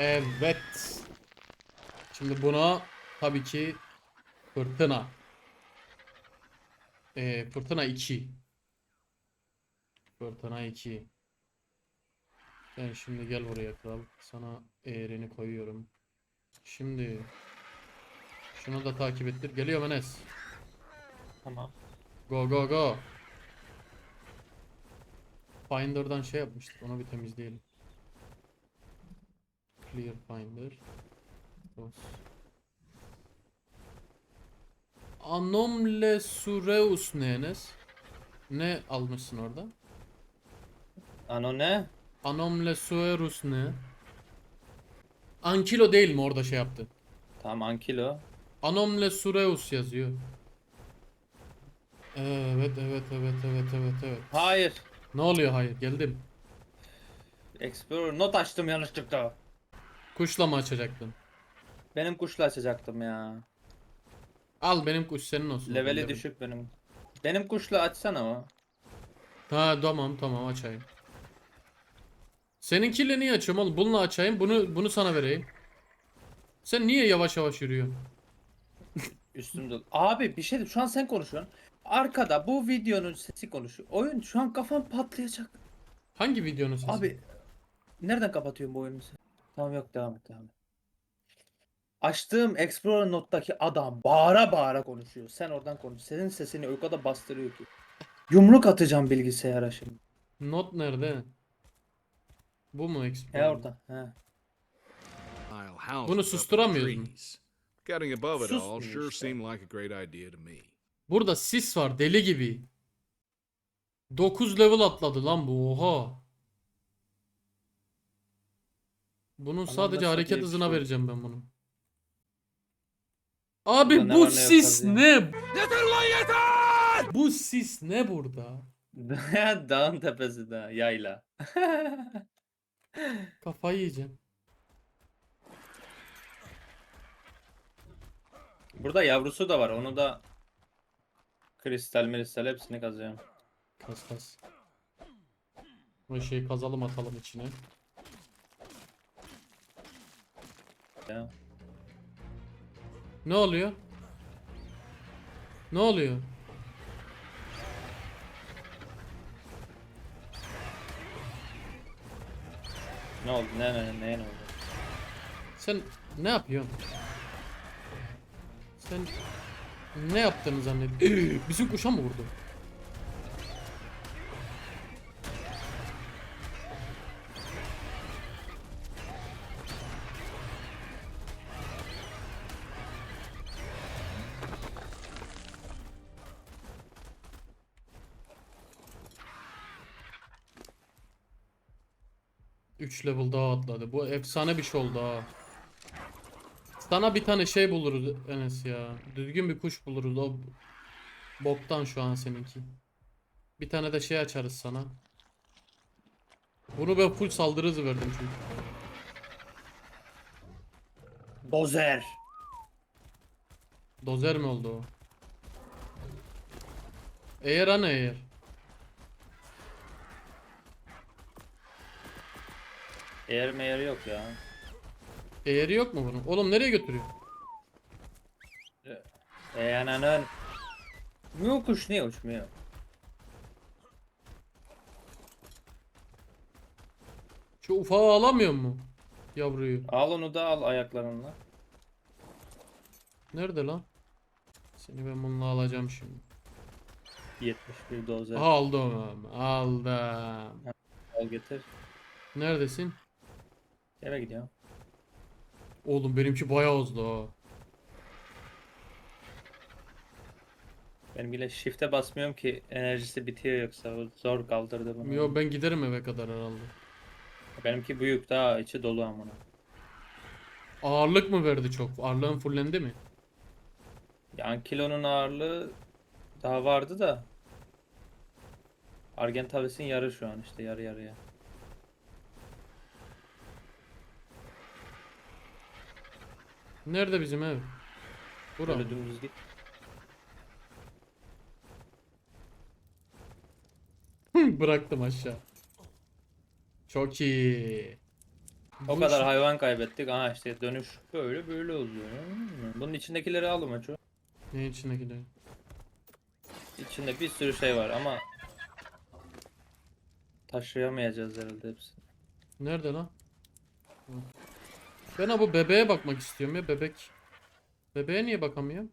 Evet. Şimdi buna tabii ki fırtına. Ee, fırtına 2. Fırtına 2. Sen şimdi gel buraya kral. Sana eğrini koyuyorum. Şimdi şunu da takip ettir. Geliyor Enes. Tamam. Go go go. Finder'dan şey yapmıştık. Onu bir temizleyelim. Clear Finder. Close. Anomle Sureus ne Enes? Ne almışsın orada? Ano ne? Anomle Sureus ne? Ankilo değil mi orada şey yaptı? Tamam Ankilo. Anomle Sureus yazıyor. Evet evet evet evet evet evet. Hayır. Ne oluyor hayır geldim. Explorer not açtım yanlışlıkla. Kuşla mı açacaktın? Benim kuşla açacaktım ya. Al benim kuş senin olsun. Leveli Level. düşük benim. Benim kuşla açsana o. Ha tamam tamam açayım. Seninkiyle niye açıyorum oğlum? Bununla açayım. Bunu bunu sana vereyim. Sen niye yavaş yavaş yürüyorsun? Üstümde. Abi bir şey şu an sen konuşuyorsun. Arkada bu videonun sesi konuşuyor. Oyun şu an kafam patlayacak. Hangi videonun sesi? Abi nereden kapatıyorum bu oyunu? Tamam yok devam et devam et. Açtığım Explorer Note'daki adam bağıra bağıra konuşuyor. Sen oradan konuş. Senin sesini o kadar bastırıyor ki. Yumruk atacağım bilgisayara şimdi. Not nerede? Bu mu He Explorer? orada. He. I'll house Bunu susturamıyoruz. Getting above it all sure seemed like a great idea to me. Burada sis var deli gibi. 9 level atladı lan bu oha. Bunun sadece Anlamda hareket hızına şu. vereceğim ben bunu. Abi Burada ne bu ne yok sis ne? Yeter lan yeter! Bu sis ne burada? Dağın tepesi de yayla. Kafayı yiyeceğim. Burada yavrusu da var. Onu da kristal miristal hepsini kazıyorum. Kas kas. Bu şeyi kazalım atalım içine. Ya. Ne oluyor? Ne oluyor? Ne oldu? Ne ne ne ne oldu? Sen ne yapıyorsun? Sen ne yaptığını zannediyorsun? Bizim kuşa mı vurdu? Üç level daha atladı. Bu efsane bir şey oldu ha. Sana bir tane şey buluruz Enes ya. Düzgün bir kuş buluruz. O boktan şu an seninki. Bir tane de şey açarız sana. Bunu ben full saldırı hızı verdim çünkü. Dozer. Dozer mi oldu o? Eğer ana eğer. Eğer meğer yok ya. Eğeri yok mu bunun? Oğlum nereye götürüyor? Eğananın. Bu kuş niye uçmuyor? Şu ufağı alamıyor mu? Yavruyu. Al onu da al ayaklarınla. Nerede lan? Seni ben bununla alacağım şimdi. 71 dozer. Aldım. Aldım. Al getir. Neredesin? Eve gidiyorum. Oğlum benimki bayağı hızlı ha. Benimkiyle shift'e basmıyorum ki enerjisi bitiyor yoksa o zor kaldırdı bunu. Yo ben giderim eve kadar herhalde. Benimki büyük daha içi dolu amına. Ağırlık mı verdi çok? Ağırlığın fullendi mi? Yani kilonun ağırlığı daha vardı da. Argentavis'in yarı şu an işte yarı yarıya. Nerede bizim ev? Bura. mı? Böyle dümdüz git. Bıraktım aşağı. Çok iyi. O Bu kadar hayvan kaybettik. Aha işte dönüş böyle böyle oluyor. Bunun içindekileri aldım açı. Ne gidiyor? İçinde bir sürü şey var ama taşıyamayacağız herhalde hepsini. Nerede lan? Hı. Ben ha bu bebeğe bakmak istiyorum ya bebek. Bebeğe niye bakamıyorum?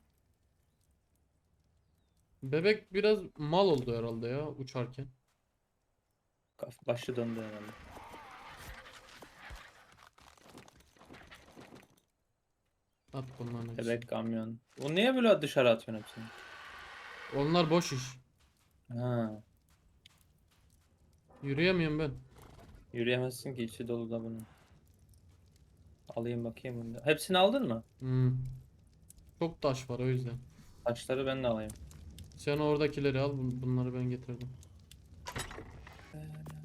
Bebek biraz mal oldu herhalde ya uçarken. Başı döndü herhalde. At bunların hepsini. Bebek kamyon. Bu niye böyle dışarı atıyorsun hepsini? Onlar boş iş. Ha. Yürüyemiyorum ben. Yürüyemezsin ki içi dolu da bunun. Alayım bakayım bunu. Hepsini aldın mı? Hmm. Çok taş var o yüzden. Taşları ben de alayım. Sen oradakileri al bun- bunları ben getirdim.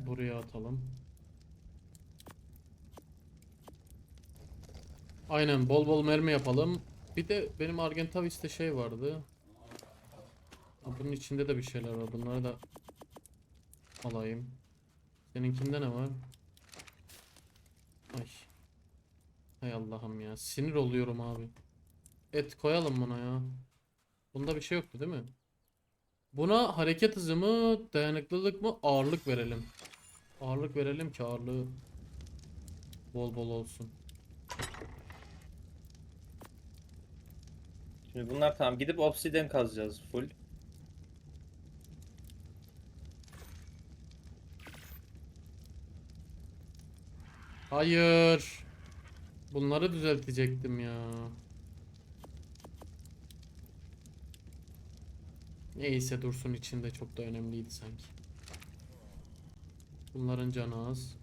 Buraya atalım. Aynen bol bol mermi yapalım. Bir de benim Argentavis'te şey vardı. Ha, bunun içinde de bir şeyler var. Bunları da alayım. Seninkinde ne var? Ay. Hay Allah'ım ya. Sinir oluyorum abi. Et koyalım buna ya. Bunda bir şey yoktu değil mi? Buna hareket hızı mı, dayanıklılık mı, ağırlık verelim. Ağırlık verelim ki ağırlığı bol bol olsun. Şimdi bunlar tamam. Gidip obsidian kazacağız full. Hayır. Bunları düzeltecektim ya. Neyse dursun içinde çok da önemliydi sanki. Bunların canı az.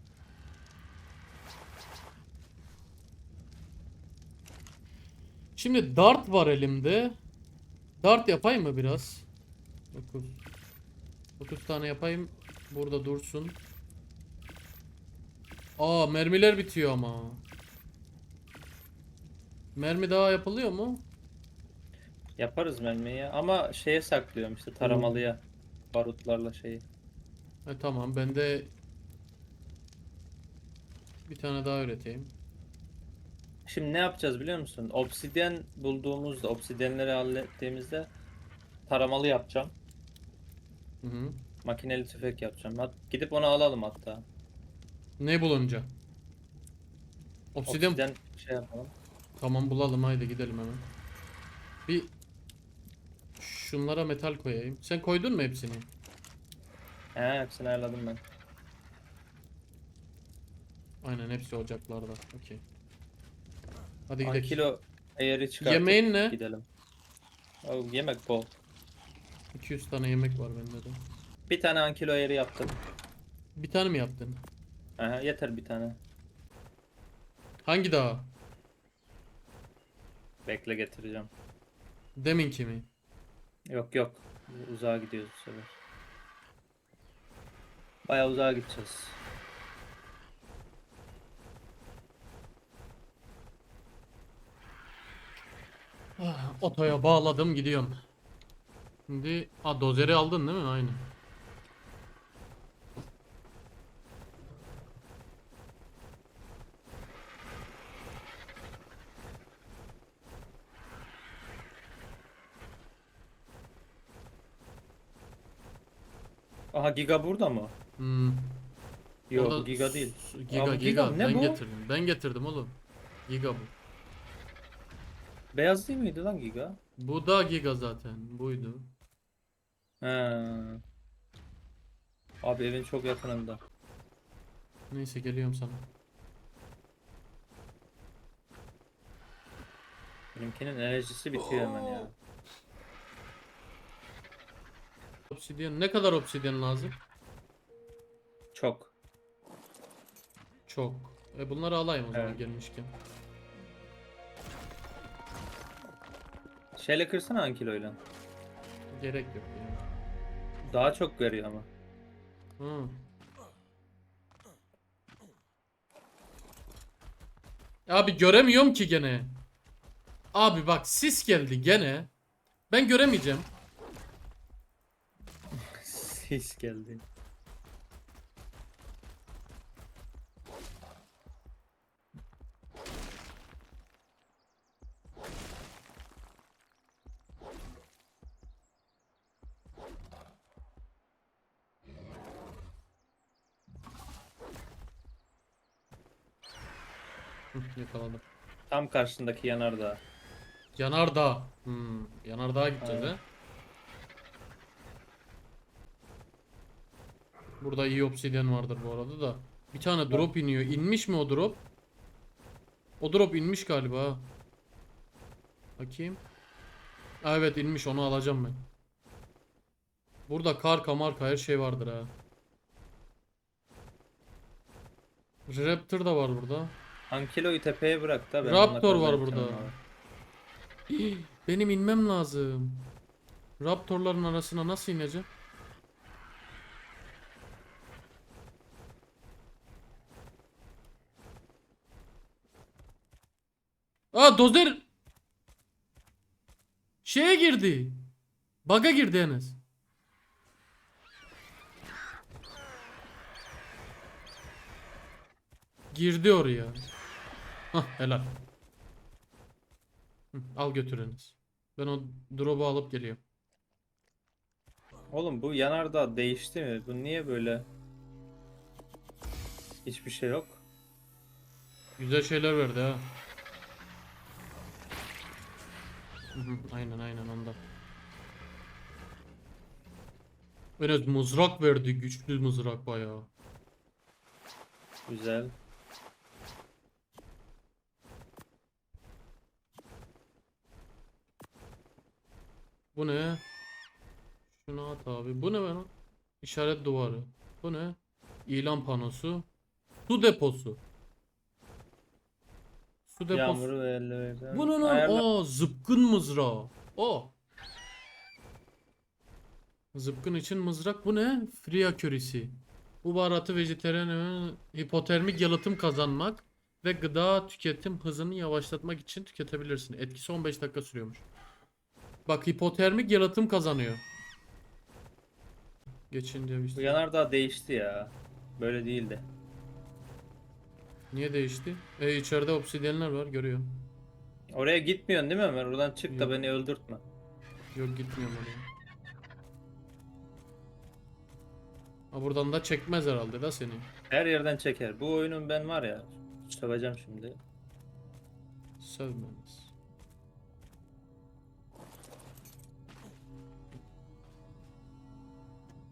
Şimdi dart var elimde. Dart yapayım mı biraz? 9. 9 tane yapayım. Burada dursun. Aa mermiler bitiyor ama. Mermi daha yapılıyor mu? Yaparız mermiyi ama şeye saklıyorum işte taramalıya. Barutlarla şeyi. E tamam ben de bir tane daha üreteyim. Şimdi ne yapacağız biliyor musun? Obsidyen bulduğumuzda, obsidyenleri hallettiğimizde taramalı yapacağım. Hı hı. Makineli tüfek yapacağım. Hat- gidip onu alalım hatta. Ne bulunca? Obsidian. Obsidyen şey yapalım. Tamam bulalım haydi gidelim hemen. Bir şunlara metal koyayım. Sen koydun mu hepsini? He hepsini ayarladım ben. Aynen hepsi ocaklarda. Okey. Hadi gidelim. Ankilo eğeri çıkartıp Yemeğin ne? gidelim. O, yemek bol. 200 tane yemek var bende de. Bir tane ankilo eğeri yaptım. Bir tane mi yaptın? Aha, yeter bir tane. Hangi dağa? Bekle getireceğim. Deminki mi? Yok yok. Uzağa gidiyoruz bu sefer. Bayağı uzağa gideceğiz. Ah, Otoya bağladım gidiyorum. Şimdi a dozeri aldın değil mi? Aynen. Aha Giga burada mı? Hmm. Yok Orada bu Giga değil. Giga Aa, bu giga. Giga? Ne ben bu? getirdim. Ben getirdim oğlum. Giga bu. Beyaz değil miydi lan Giga? Bu da giga zaten. Buydu. He. Abi evin çok yakınında. Neyse geliyorum sana. Benimkinin enerjisi bitiyor hemen ya. Obsidyen ne kadar obsidyen lazım? Çok. Çok. E bunları alayım o zaman Evet. gelmişken. Şeyle kırsana ankiloyla. Gerek yok yani. Daha çok veriyor ama. Hı. Abi göremiyorum ki gene. Abi bak sis geldi gene. Ben göremeyeceğim ses geldi. Yakaladım. Tam karşındaki yanardağ. Yanardağ. Hmm. Yanardağ'a gideceğiz Aynen. he? Burada iyi obsidyen vardır bu arada da. Bir tane drop iniyor. İnmiş mi o drop? O drop inmiş galiba. Bakayım. Aa, evet inmiş onu alacağım ben. Burada karka marka her şey vardır ha. Raptor da var burada. Ankilo'yu tepeye bırak da ben Raptor var burada. Benim inmem lazım. Raptorların arasına nasıl ineceğim? Aa dozer şeye girdi. Baga girdi Enes. Girdi oraya. Hah helal. Hı, al götür Enes. Ben o drop'u alıp geliyorum. Oğlum bu yanardağ değişti mi? Bu niye böyle? Hiçbir şey yok. Güzel şeyler verdi ha. Hı aynen aynen onda. Enes mızrak verdi. Güçlü mızrak bayağı. Güzel. Bu ne? Şunu at abi. Bu ne ben? İşaret duvarı. Bu ne? İlan panosu. Su deposu. Su deposu. Yağmuru ve elleri. Bu ne lan? Ayarla- Aa zıpkın mızrağı. O. Zıpkın için mızrak bu ne? Fria körisi. Bu baharatı vejetaryen hipotermik yalıtım kazanmak ve gıda tüketim hızını yavaşlatmak için tüketebilirsin. Etkisi 15 dakika sürüyormuş. Bak hipotermik yalıtım kazanıyor. Geçince bir Bu yanardağ değişti ya. Böyle değildi. Niye değişti? E içeride obsidyenler var görüyorum. Oraya gitmiyorsun değil mi Ömer? Oradan çık da Yok. beni öldürtme. Yok gitmiyorum oraya. Ha buradan da çekmez herhalde da seni. Her yerden çeker. Bu oyunun ben var ya. Söveceğim şimdi. Sevmeniz.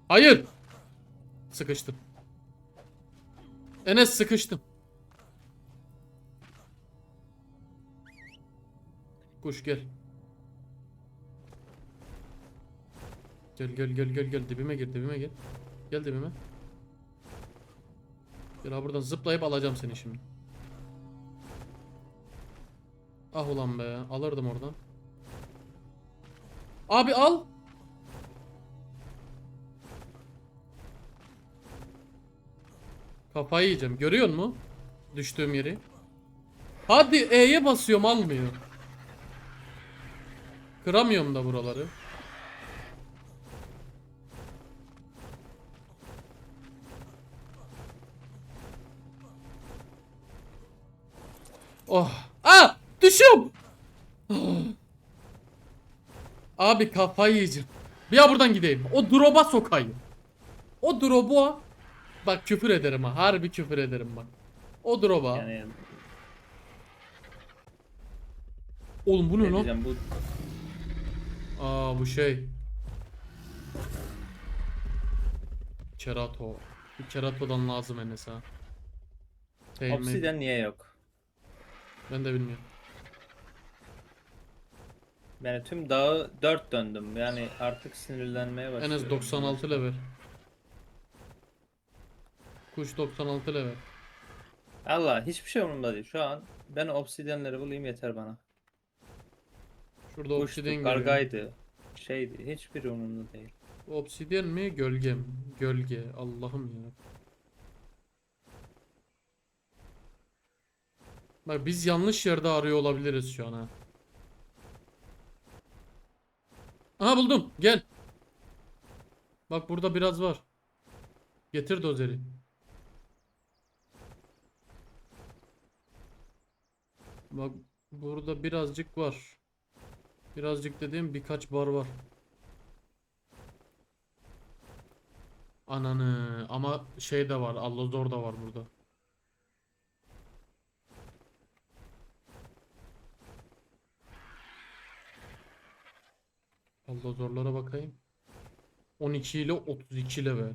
Hayır. Sıkıştım. Enes sıkıştım. Kuş gel. Gel gel gel gel gel dibime gir dibime gel. Gel dibime. Gel ha buradan zıplayıp alacağım seni şimdi. Ah ulan be alırdım oradan. Abi al. Kafayı yiyeceğim. Görüyor musun? Düştüğüm yeri. Hadi E'ye basıyorum almıyor. Kıramıyorum da buraları. Oh. Ah! Düşüyorum. Abi kafayı yiyeceğim. Bir ya buradan gideyim. O drop'a sokayım. O drop'a bak küfür ederim ha. Harbi küfür ederim bak. O drop'a. Yani Oğlum bu ne ne lan? bu Aa bu şey. Kerato. Bir keratodan lazım Enes ha. Teğmen- obsidyen niye yok? Ben de bilmiyorum. Yani tüm dağı dört döndüm. Yani artık sinirlenmeye başlıyorum. Enes 96 level. Kuş 96 level. Allah hiçbir şey umurumda değil. Şu an ben obsidyenleri bulayım yeter bana. Şurada Kuştu, obsidyen görüyorum. kargaydı. Şeydi. Hiçbir umurumda değil. Obsidyen mi gölge mi? Gölge. Allah'ım ya. Bak biz yanlış yerde arıyor olabiliriz şu an ha. Aha buldum. Gel. Bak burada biraz var. Getir dozeri. Bak burada birazcık var. Birazcık dediğim birkaç bar var. Ananı ama şey de var. Allazor da var burada. Allazorlara bakayım. 12 ile 32 level.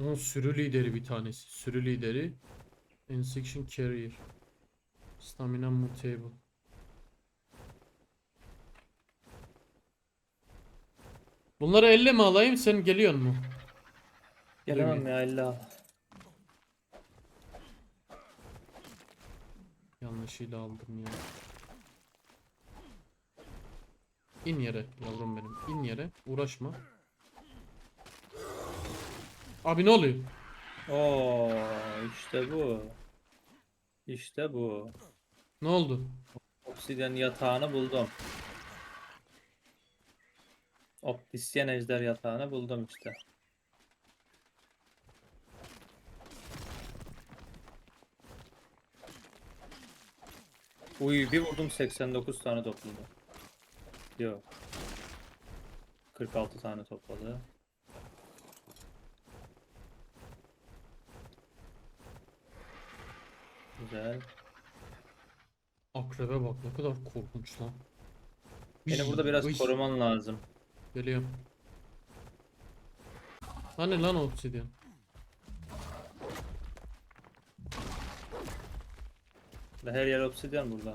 Onun sürü lideri bir tanesi. Sürü lideri. Insection Carrier. Stamina Mutable. Bunları elle mi alayım sen geliyor mu? Gelemem ya illa. Yanlışıyla aldım ya. İn yere yavrum benim. İn yere. Uğraşma. Abi ne oluyor? Oo işte bu. İşte bu. Ne oldu? Obsidian yatağını buldum. Optisyen ejder yatağını buldum işte. Uy bir vurdum 89 tane topladı. Yok. 46 tane topladı. Güzel. Akrebe bak ne kadar korkunç lan. Beni burada biraz Uy, koruman lazım. Geliyorum. Hani lan obsidian? Her yer obsidyen burada.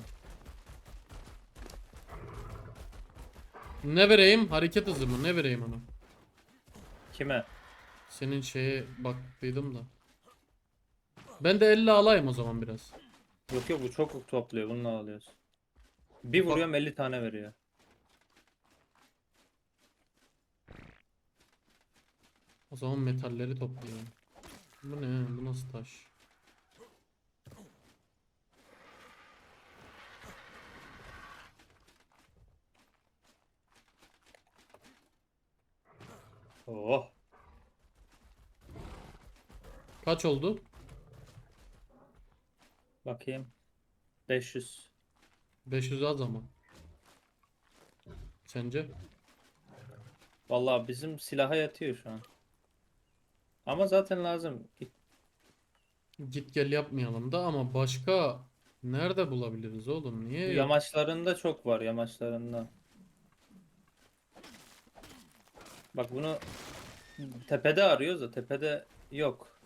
Ne vereyim? Hareket hızı mı? Ne vereyim ona? Kime? Senin şeye baktıydım da. Ben de 50 alayım o zaman biraz. Yok yok bu çok topluyor. Bununla alıyoruz. Bir vuruyorum 50 tane veriyor. O zaman metalleri toplayalım. Bu ne? Bu nasıl taş? Oh. Kaç oldu? Bakayım. 500. 500 az ama. Sence? Vallahi bizim silaha yatıyor şu an. Ama zaten lazım. Git gel yapmayalım da ama başka nerede bulabiliriz oğlum? Niye yok? Yamaçlarında çok var yamaçlarında. Bak bunu tepede arıyoruz da tepede yok.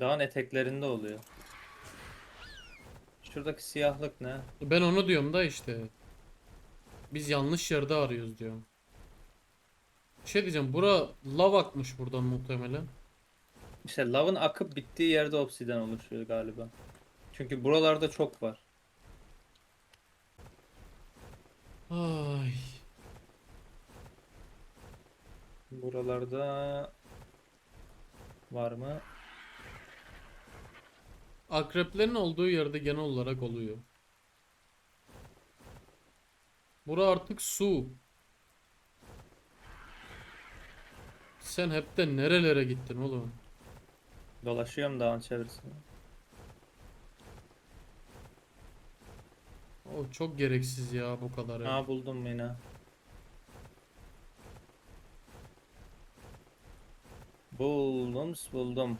Dağın eteklerinde oluyor. Şuradaki siyahlık ne? Ben onu diyorum da işte. Biz yanlış yerde arıyoruz diyorum. Bir şey diyeceğim. Bura lav akmış buradan muhtemelen. İşte lavın akıp bittiği yerde obsidyen oluşuyor galiba. Çünkü buralarda çok var. Ay. Buralarda var mı? Akreplerin olduğu yerde genel olarak oluyor. Bura artık su. Sen hep de nerelere gittin oğlum? Dolaşıyorum dağın çevresinde. O çok gereksiz ya bu kadar. Ha buldum yine. Buldum, buldum.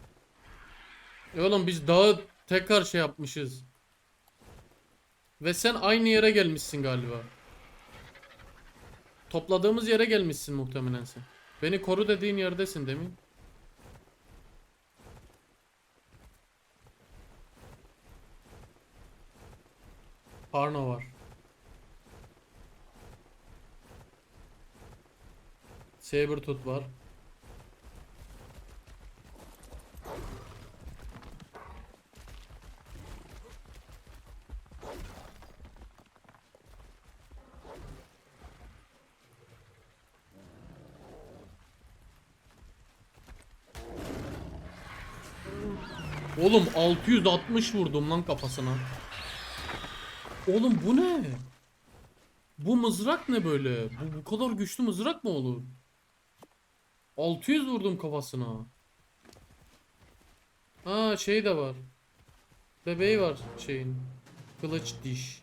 E oğlum biz dağı tekrar şey yapmışız. Ve sen aynı yere gelmişsin galiba. Topladığımız yere gelmişsin muhtemelen sen. Beni koru dediğin yerdesin demin. Parno var. Sabertooth var. Oğlum 660 vurdum lan kafasına. Oğlum bu ne? Bu mızrak ne böyle? Bu bu kadar güçlü mızrak mı olur? 600 vurdum kafasına. Ha şey de var. Bebeği var şeyin. Kılıç diş.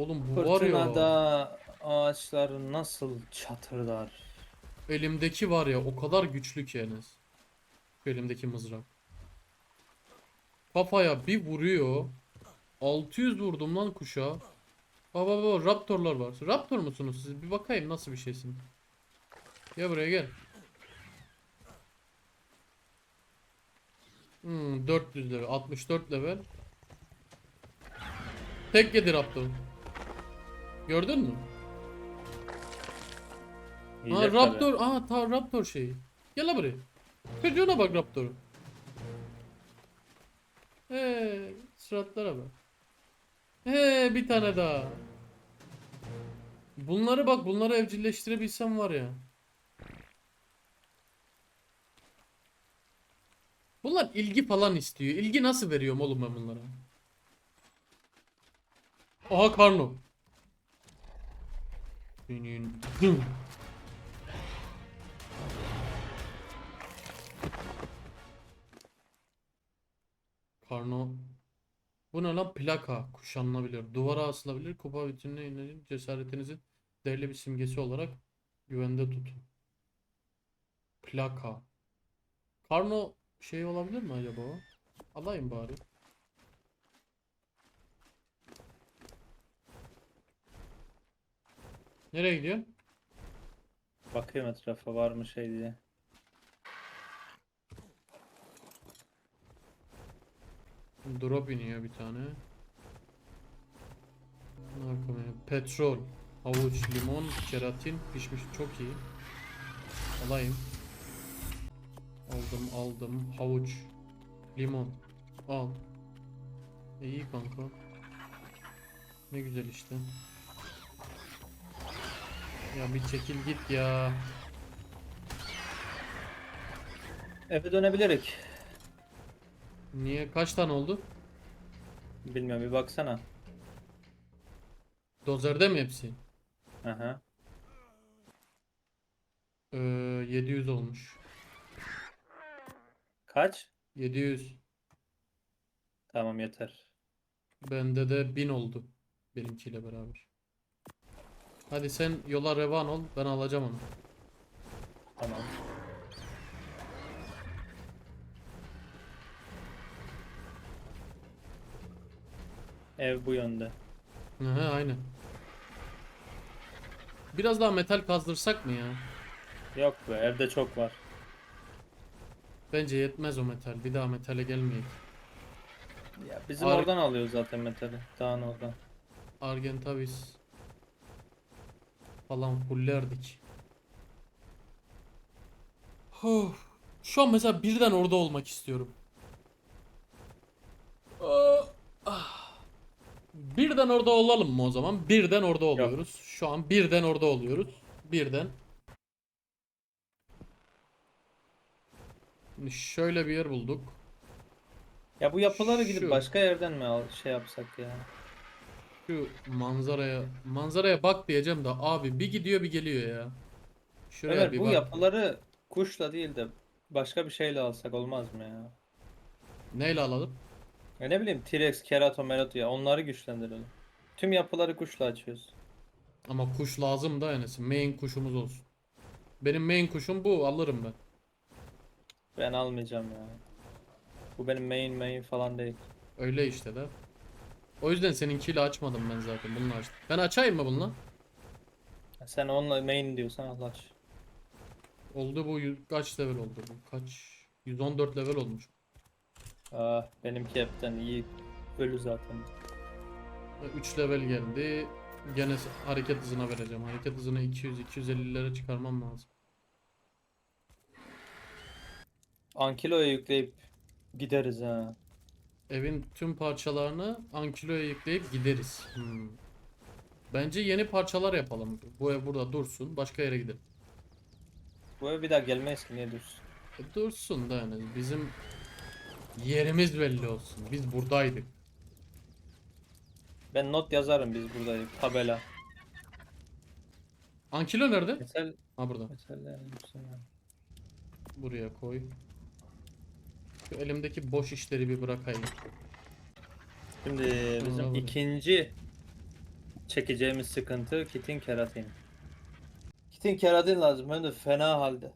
Oğlum bu var ya. Fırtınada ağaçlar nasıl çatırdar. Elimdeki var ya o kadar güçlü ki Enes. Şu elimdeki mızrak. Kafaya bir vuruyor. 600 vurdum lan kuşa. Baba baba raptorlar var. Raptor musunuz siz? Bir bakayım nasıl bir şeysin. Gel buraya gel. Hmm, 400 level, 64 level. Tek yedi raptor. Gördün mü? Yiyecek Raptor, aa ta Raptor şeyi. Gel lan buraya. Çocuğuna bak Raptor'un. Eee suratlara bak. Eee bir tane daha. Bunları bak bunları evcilleştirebilsem var ya. Bunlar ilgi falan istiyor. İlgi nasıl veriyorum oğlum ben bunlara? Aha Karno. Senin... Karno. Bu ne lan? Plaka. Kuşanılabilir. Duvara asılabilir. Kupa vitrinine inerin. Cesaretinizin değerli bir simgesi olarak güvende tutun. Plaka. Karno şey olabilir mi acaba? Alayım bari. Nereye gidiyorsun? Bakıyorum etrafa var mı şey diye. Drop iniyor bir tane. Narkomanya. Petrol, havuç, limon, keratin pişmiş çok iyi. Alayım. Aldım aldım. Havuç, limon. Al. E, iyi kanka. Ne güzel işte. Ya bir çekil git ya. Eve dönebilirik. Niye? Kaç tane oldu? Bilmiyorum bir baksana. Dozerde mi hepsi? Aha. Ee, 700 olmuş. Kaç? 700. Tamam yeter. Bende de 1000 oldu. Benimkiyle beraber. Hadi sen yola revan ol. Ben alacağım onu. Tamam. Ev bu yönde. Aha, aynen. Biraz daha metal kazdırsak mı ya? Yok be evde çok var. Bence yetmez o metal. Bir daha metale gelmeyek. Ya bizim Ar- oradan alıyoruz zaten metali. Dağın oradan. Argentavis falan fullerdik. Of. Şu an mesela birden orada olmak istiyorum. Aa, ah. Birden orada olalım mı o zaman? Birden orada oluyoruz. Şu an birden orada oluyoruz. Birden. Şimdi şöyle bir yer bulduk. Ya bu yapıları gidip Şu. başka yerden mi al şey yapsak ya? Şu manzaraya manzaraya bak diyeceğim de abi bir gidiyor bir geliyor ya. Şuraya Evet bir bu bak. yapıları kuşla değil de başka bir şeyle alsak olmaz mı ya? Neyle alalım? Ya ne bileyim T-Rex, Kerato, Merato ya onları güçlendirelim. Tüm yapıları kuşla açıyoruz. Ama kuş lazım da Enes. Main kuşumuz olsun. Benim main kuşum bu. Alırım ben. Ben almayacağım ya. Bu benim main main falan değil. Öyle işte de. O yüzden seninkiyle açmadım ben zaten. Bununla açtım. Ben açayım mı bununla? Sen onunla main diyorsan al aç. Oldu bu. yüz- Kaç level oldu bu? Kaç? 114 level olmuş. Ah benimki hepten iyi ölü zaten. 3 level geldi. Gene s- hareket hızına vereceğim. Hareket hızını 200-250'lere çıkarmam lazım. Ankilo'ya yükleyip gideriz ha. Evin tüm parçalarını Ankilo'ya yükleyip gideriz. Hmm. Bence yeni parçalar yapalım. Bu ev burada dursun. Başka yere gidelim. Bu eve bir daha gelmeyiz ki niye dursun? E dursun da yani. Bizim yerimiz belli olsun. Biz buradaydık. Ben not yazarım biz buradayız. Tabela. Ankilo nerede? Mesela Ha burada. mesela Buraya koy. Şu elimdeki boş işleri bir bırakayım. Şimdi bizim Tamam. ikinci çekeceğimiz sıkıntı kitin keratin. Kitin keratin lazım hem de fena halde.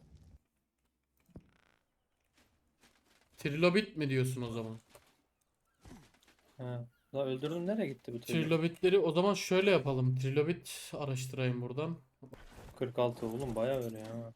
Trilobit mi diyorsun o zaman? Ha. La öldürdüm nereye gitti bu trilobit? Trilobitleri o zaman şöyle yapalım. Trilobit araştırayım buradan. 46 oğlum bayağı öyle ya.